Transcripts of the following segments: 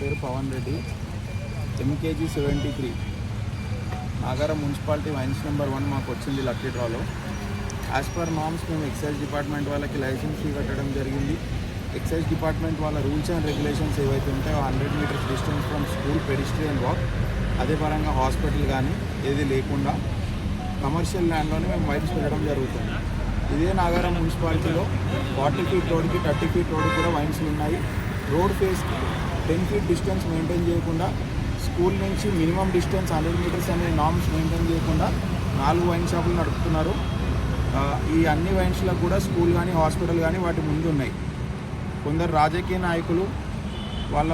పేరు Pavan Reddy. MKG seventy three Nagaram municipality wines number one మాకు వచ్చింది lucky డ్రాలో. యాజ్ పర్ నామ్స్ మేము ఎక్సైజ్ డిపార్ట్మెంట్ వాళ్ళకి లైసెన్స్ ఫీ కట్టడం జరిగింది. ఎక్సైజ్ డిపార్ట్మెంట్ వాళ్ళ రూల్స్ అండ్ రెగ్యులేషన్స్ ఏవైతే ఉంటాయో hundred metres distance from school pedestrian walk అదే పరంగా హాస్పిటల్ కానీ ఏది లేకుండా కమర్షియల్ ల్యాండ్లోనే మేము వైన్స్ పెట్టడం జరుగుతుంది. ఇదే నాగారం మున్సిపాలిటీలో ఫార్టీ ఫీట్ రోడ్కి థర్టీ ఫీట్ రోడ్ కూడా వైన్స్ ఉన్నాయి. రోడ్ ఫేస్కి టెన్ ఫీట్ డిస్టెన్స్ మెయింటైన్ చేయకుండా స్కూల్ నుంచి మినిమం డిస్టెన్స్ హండ్రెడ్ మీటర్స్ అనే నామ్స్ మెయింటైన్ చేయకుండా నాలుగు వైన్ షాపులు నడుపుతున్నారు. ఈ అన్ని వైన్స్లకు కూడా స్కూల్ కానీ హాస్పిటల్ కానీ వాటి ముందు ఉన్నాయి. కొందరు రాజకీయ నాయకులు వాళ్ళ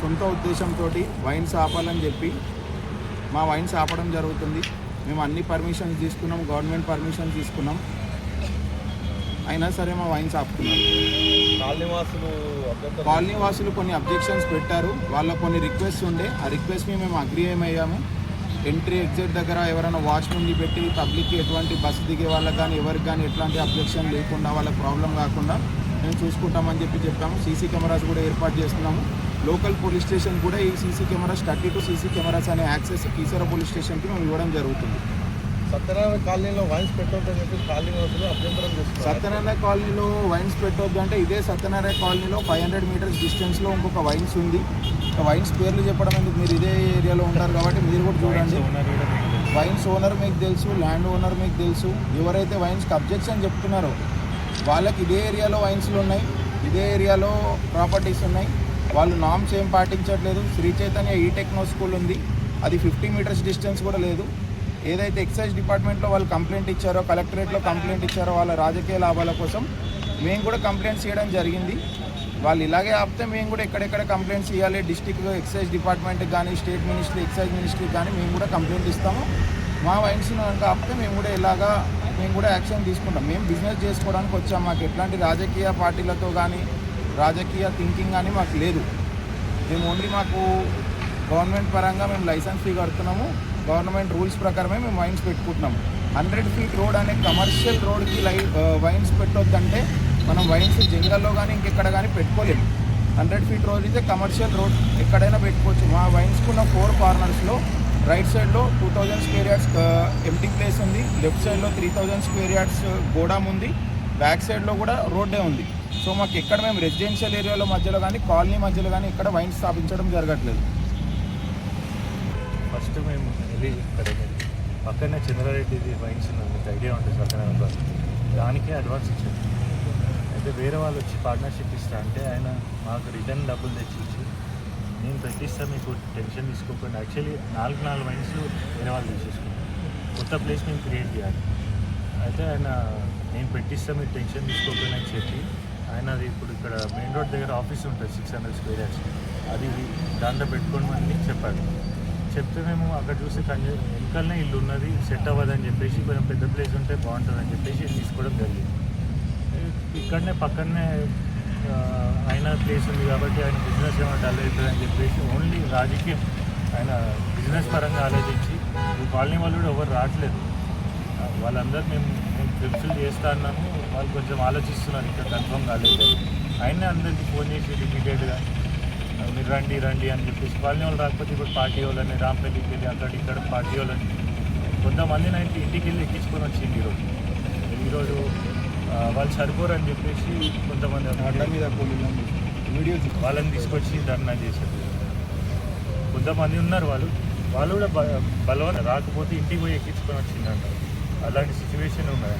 సొంత ఉద్దేశంతో వైన్స్ ఆపాలని చెప్పి మా వైన్స్ ఆపడం జరుగుతుంది. మేము అన్ని పర్మిషన్స్ తీసుకున్నాం గవర్నమెంట్ పర్మిషన్ తీసుకున్నాం. అయినా సరే మా వైన్స్ ఆపుతున్నారు కాలనీవాసులు కాలనీ వాసులు కొన్ని అబ్జెక్షన్స్ పెట్టారు. వాళ్ళ కొన్ని రిక్వెస్ట్ ఉండే. ఆ రిక్వెస్ట్ మేము అగ్రి ఏమయ్యాము. ఎంట్రీ ఎగ్జిట్ దగ్గర ఎవరైనా వాచ్మెన్ని పెట్టి పబ్లిక్కి ఎటువంటి బస్సు దిగే వాళ్ళకి కానీ ఎవరికి కానీ ఎట్లాంటి అబ్జెక్షన్ లేకుండా వాళ్ళకి ప్రాబ్లం కాకుండా మేము చూసుకుంటామని చెప్పి చెప్పాము. సీసీ కెమెరాస్ కూడా ఏర్పాటు చేస్తున్నాము. లోకల్ పోలీస్ స్టేషన్ కూడా ఈ CC cameras thirty two CC cameras అనే యాక్సెస్ కీసర పోలీస్ స్టేషన్కి మేము ఇవ్వడం జరుగుతుంది. సత్యనారాయణ కాలనీలో వాయిస్ పెట్టొద్దని చెప్పి అభ్యంతరం సత్యనారాయణ కాలనీలో వైన్స్ పెట్టొద్దు అంటే ఇదే సత్యనారాయణ కాలనీలో ఫైవ్ హండ్రెడ్ మీటర్స్ డిస్టెన్స్లో ఇంకొక వైన్స్ ఉంది. ఆ వైన్స్ పేర్లు చెప్పడం ఎందుకు? మీరు ఇదే ఏరియాలో ఉంటారు కాబట్టి మీరు కూడా చూడండి. వైన్స్ ఓనర్ మీకు తెలుసు. ల్యాండ్ ఓనర్ మీకు తెలుసు ఎవరైతే వైన్స్కి అబ్జెక్షన్ చెప్తున్నారో వాళ్ళకి ఇదే ఏరియాలో వైన్స్లు ఉన్నాయి ఇదే ఏరియాలో ప్రాపర్టీస్ ఉన్నాయి. వాళ్ళు నామ్స్ ఏం పాటించట్లేదు. శ్రీ చైతన్య ఈ టెక్నో స్కూల్ ఉంది. అది ఫిఫ్టీ మీటర్స్ డిస్టెన్స్ కూడా లేదు. ఏదైతే ఎక్సైజ్ డిపార్ట్మెంట్లో వాళ్ళు కంప్లైంట్ ఇచ్చారో కలెక్టరేట్లో కంప్లైంట్ ఇచ్చారో వాళ్ళ రాజకీయ లాభాల కోసం మేము కూడా కంప్లైంట్స్ చేయడం జరిగింది. వాళ్ళు ఇలాగే ఆపితే మేము కూడా ఎక్కడెక్కడ కంప్లైంట్స్ ఇవ్వాలి డిస్టిక్ ఎక్సైజ్ డిపార్ట్మెంట్కి కానీ స్టేట్ మినిస్ట్రీ ఎక్సైజ్ మినిస్ట్రీకి కానీ మేము కూడా కంప్లైంట్ ఇస్తాము. మా వైన్స్ను కనుక ఆపితే మేము కూడా ఇలాగా మేము కూడా యాక్షన్ తీసుకుంటాం. మేము బిజినెస్ చేసుకోవడానికి వచ్చాం. మాకు ఎట్లాంటి రాజకీయ పార్టీలతో కానీ రాజకీయ థింకింగ్ కానీ మాకు లేదు. మేము ఓన్లీ మాకు గవర్నమెంట్ పరంగా మేము లైసెన్స్ ఫీ కడుతున్నాము. గవర్నమెంట్ రూల్స్ ప్రకారమే మేము వైన్స్ పెట్టుకుంటున్నాము. హండ్రెడ్ ఫీట్ రోడ్ అనే కమర్షియల్ రోడ్కి లై వైన్స్ పెట్టొద్దంటే మనం వైన్స్ జంగల్లో కానీ ఇంకెక్కడ కానీ పెట్టుకోలేము. హండ్రెడ్ ఫీట్ రోడ్ అయితే కమర్షియల్ రోడ్ ఎక్కడైనా పెట్టుకోవచ్చు. మా వైన్స్కున్న ఫోర్ కార్నర్స్లో రైట్ సైడ్లో two thousand square yards empty place ఉంది. లెఫ్ట్ సైడ్లో three thousand square yards godown ఉంది. బ్యాక్ సైడ్లో కూడా రోడ్డే ఉంది. సో మాకు ఎక్కడ మేము రెసిడెన్షియల్ ఏరియాలో మధ్యలో కానీ కాలనీ మధ్యలో కానీ ఇక్కడ వైన్స్ స్థాపించడం జరగట్లేదు. ఫస్ట్ మేము వెళ్ళి ఇక్కడ పక్కనే చంద్రారెడ్డిది వైన్స్ మీకు ఐడియా ఉంటుంది సత్యనారాయణ దానికే. అడ్వాన్స్ ఇచ్చారు. అయితే వేరే వాళ్ళు వచ్చి పార్ట్నర్షిప్ ఇస్తా అంటే ఆయన మాకు రిటర్న్ డబ్బులు తెచ్చి ఇచ్చి నేను పెట్టిస్తా మీకు టెన్షన్ తీసుకోకుండా. యాక్చువల్లీ నాలుగు నాలుగు వైన్స్ వేరే వాళ్ళు తీసేసుకున్నాం కొత్త ప్లేస్ మేము క్రియేట్ చేయాలి. అయితే ఆయన నేను పెట్టిస్తా మీరు టెన్షన్ తీసుకోకుండా అని చెప్పి ఆయన అది ఇప్పుడు ఇక్కడ మెయిన్ రోడ్ దగ్గర ఆఫీస్ ఉంటుంది సిక్స్ హండ్రెడ్ స్క్వేర్ యార్డ్స్ అది దాంట్లో పెట్టుకోమని చెప్పాడు. చెప్తే మేము అక్కడ చూసి కన్యూ వెనకాలనే ఇల్లు ఉన్నది సెట్ అవ్వదని చెప్పేసి కొంచెం పెద్ద ప్లేస్ ఉంటే బాగుంటుందని చెప్పేసి తీసుకోవడం జరిగింది. ఇక్కడనే పక్కనే ఆయన ప్లేస్ ఉంది కాబట్టి ఆయన బిజినెస్ ఏమైనా డల్ అవుతుందని చెప్పేసి ఓన్లీ రాజకీయం. ఆయన బిజినెస్ పరంగా ఆలోచించి ఈ కాలనీ వాళ్ళు కూడా ఎవరు రావట్లేదు. వాళ్ళందరూ మేము మేము ఫిల్ఫిల్ చేస్తా అన్నాము. వాళ్ళు కొంచెం ఆలోచిస్తున్నారు ఇక్కడ కన్ఫర్మ్ కాలేదు. ఆయనే అందరికీ ఫోన్ చేసి రిపీటెడ్గా మీరు రండి రండి అని చెప్పేసి కాలనీ వాళ్ళు రాకపోతే ఇప్పుడు పార్టీ వాళ్ళని రాంపల్లికి వెళ్ళి అక్కడ ఇక్కడ పార్టీ వాళ్ళని కొంతమంది నైట్ ఇంటికి వెళ్ళి ఎక్కించుకొని వచ్చింది ఈరోజు. ఈరోజు వాళ్ళు సరిపోరు అని చెప్పేసి కొంతమంది వీడియోస్ వాళ్ళని తీసుకొచ్చి ధర్నా చేశారు. కొంతమంది ఉన్నారు వాళ్ళు. వాళ్ళు కూడా బ- బలవంత రాకపోతే ఇంటికి పోయి ఎక్కించుకొని వచ్చిందంట. అలాంటి సిచ్యువేషన్ ఉన్నాయి